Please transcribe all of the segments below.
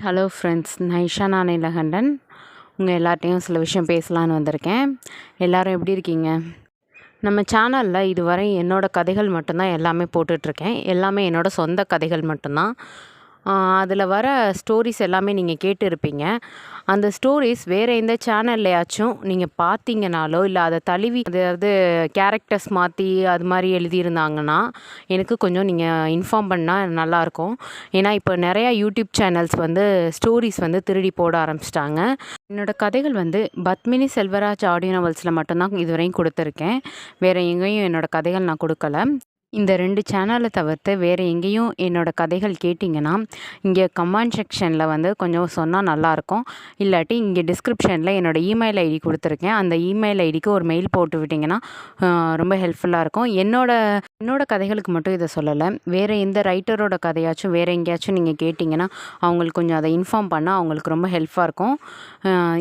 Hello friends நான் இஷானா உங்கள் எல்லார்ட்டையும் சில விஷயம் பேசலான்னு வந்திருக்கேன். எல்லோரும் எப்படி இருக்கீங்க? நம்ம சேனலில் இதுவரை என்னோடய கதைகள் மட்டும்தான் எல்லாமே போட்டுட்ருக்கேன். எல்லாமே என்னோடய சொந்த கதைகள் மட்டும்தான். அதில் வர ஸ்டோரிஸ் எல்லாமே நீங்கள் கேட்டு இருப்பீங்க அந்த ஸ்டோரிஸ் வேறு எந்த சேனல்லையாச்சும் நீங்கள் பார்த்தீங்கனாலோ இல்லை அதை தழுவி அதாவது கேரக்டர்ஸ் மாற்றி அது மாதிரி எழுதியிருந்தாங்கன்னா எனக்கு கொஞ்சம் நீங்கள் இன்ஃபார்ம் பண்ணால் நல்லாயிருக்கும். ஏன்னா இப்போ நிறையா யூடியூப் சேனல்ஸ் வந்து ஸ்டோரிஸ் வந்து திருடி போட ஆரம்பிச்சிட்டாங்க. என்னோடய கதைகள் வந்து பத்மினி செல்வராஜ் ஆடியோ நாவல்ஸில் மட்டும்தான் இதுவரையும் கொடுத்துருக்கேன். வேறு எங்கேயும் என்னோடய கதைகள் நான் கொடுக்கல. இந்த ரெண்டு சேனலை தவிர்த்து வேறு எங்கேயும் என்னோடய கதைகள் கேட்டிங்கன்னா இங்கே கமெண்ட் செக்ஷனில் வந்து கொஞ்சம் சொன்னால் நல்லாயிருக்கும். இல்லாட்டி இங்கே டிஸ்கிரிப்ஷனில் என்னோடய இமெயில் ஐடி கொடுத்துருக்கேன். அந்த இமெயில் ஐடிக்கு ஒரு மெயில் போட்டு விட்டிங்கன்னா ரொம்ப ஹெல்ப்ஃபுல்லாக இருக்கும். என்னோடய என்னோடய கதைகளுக்கு மட்டும் இதை சொல்லலை. வேறு எந்த ரைட்டரோட கதையாச்சும் வேறு எங்கேயாச்சும் நீங்கள் கேட்டிங்கன்னா அவங்களுக்கு கொஞ்சம் அதை இன்ஃபார்ம் பண்ணால் அவங்களுக்கு ரொம்ப ஹெல்ப்ஃபாக இருக்கும்.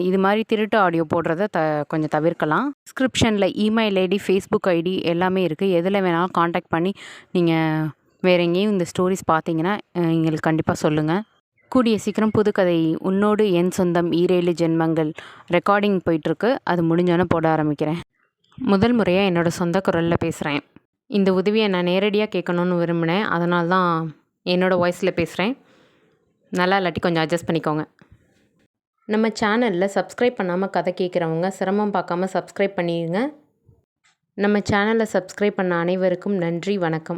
இது மாதிரி திருட்டு ஆடியோ போடுறத த கொஞ்சம் தவிர்க்கலாம். டிஸ்கிரிப்ஷனில் இமெயில் ஐடி ஃபேஸ்புக் ஐடி எல்லாமே இருக்குது எதில் வேணாலும் காண்டாக்ட் பண்ணி நீங்கள் வேறு எங்கேயும் இந்த ஸ்டோரிஸ் பார்த்தீங்கன்னா எங்களுக்கு கண்டிப்பாக சொல்லுங்கள் கூடிய சீக்கிரம் புதுக்கதை உன்னோடு என் சொந்தம் ஈரேழு ஜென்மங்கள் ரெக்கார்டிங் போயிட்டுருக்கு. அது முடிஞ்சோன்னே போட ஆரம்பிக்கிறேன். முதல் முறையாக என்னோடய சொந்த குரலில் பேசுகிறேன் இந்த உதவியை நான் நேரடியாக கேட்கணுன்னு விரும்பினேன். அதனால தான் என்னோடய வாய்ஸில் பேசுகிறேன் நல்லா இல்லாட்டி கொஞ்சம் அட்ஜஸ்ட் பண்ணிக்கோங்க. நம்ம சேனலில் சப்ஸ்கிரைப் பண்ணாமல் கதை கேட்குறவங்க சிரமம் பார்க்காம சப்ஸ்கிரைப் பண்ணிடுங்க. நம்ம சேனலை சப்ஸ்கிரைப் பண்ண அனைவருக்கும் நன்றி வணக்கம்.